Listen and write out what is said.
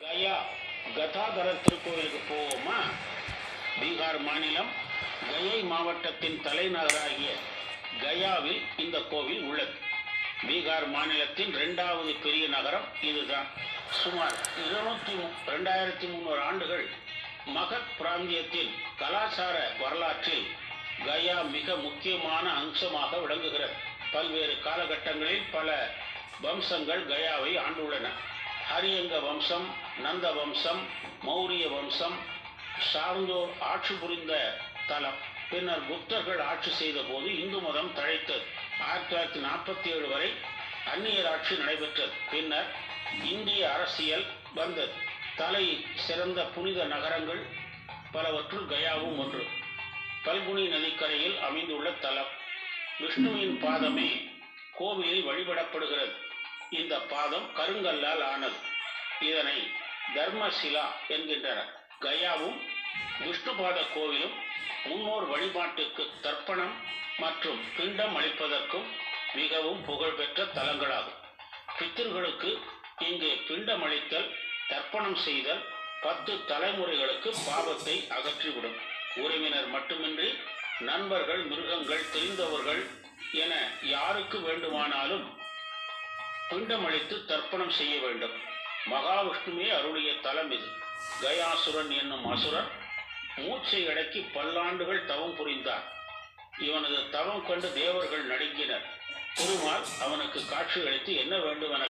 கயா கதாதரர் திருக்கோவிலுக்கு போவோமா? பீகார் மாநிலம் கயை மாவட்டத்தின் தலைநகராகிய கயாவில் இந்த கோவில் உள்ளது. பீகார் மாநிலத்தின் இரண்டாவது பெரிய நகரம் இதுதான். சுமார் இருநூத்தி ரெண்டாயிரத்தி முந்நூறு ஆண்டுகள் மகத் பிராந்தியத்தின் கலாச்சார வரலாற்றில் கயா மிக முக்கியமான அம்சமாக விளங்குகிறது. பல்வேறு காலகட்டங்களில் பல வம்சங்கள் கயாவை ஆண்டுள்ளன. ஹரியங்க வம்சம் நந்த வம்சம் மௌரிய வம்சம் சார்ந்தோர் ஆட்சி புரிந்த தலம். பின்னர் குப்தர்கள் ஆட்சி செய்த போது இந்து மதம் தழைத்தது. ஆயிரத்தி தொள்ளாயிரத்தி நாற்பத்தி ஏழு வரை அந்நியர் ஆட்சி நடைபெற்றது. பின்னர் இந்திய அரசியல் வந்தது. தலை சிறந்த புனித நகரங்கள் பலவற்றுள் கயாவும் ஒன்று. பல்குனி நதிக்கரையில் அமைந்துள்ள தலம். விஷ்ணுவின் பாதமே கோவிலில் வழிபடப்படுகிறது. இந்த பாதம் கருங்கல்லால் ஆனது. இதனை தர்மசிலா என்கின்றனர். கயாவும் விஷ்ணுபாத கோவிலும் முன்னோர் வழிபாட்டுக்கு தர்ப்பணம் மற்றும் பிண்டம் அளிப்பதற்கும் மிகவும் புகழ்பெற்ற தலங்களாகும். பித்தர்களுக்கு இங்கு பிண்டம் அளித்தல் தர்ப்பணம் செய்தல் பத்து தலைமுறைகளுக்கு பாவத்தை அகற்றிவிடும். உறவினர் மட்டுமின்றி நண்பர்கள் மிருகங்கள் தெரிந்தவர்கள் என யாருக்கு வேண்டுமானாலும் பிண்டமளித்து தர்ப்பணம் செய்ய வேண்டும். மகாவிஷ்ணுவே அருளிய தலம் இது. கயாசுரன் என்னும் அசுரன் மூச்சை அடக்கி பல்லாண்டுகள் தவம் புரிந்தார். இவனது தவம் கண்டு தேவர்கள் நடுங்கினர். திருமால் அவனுக்கு காட்சி அளித்து என்ன வேண்டும் என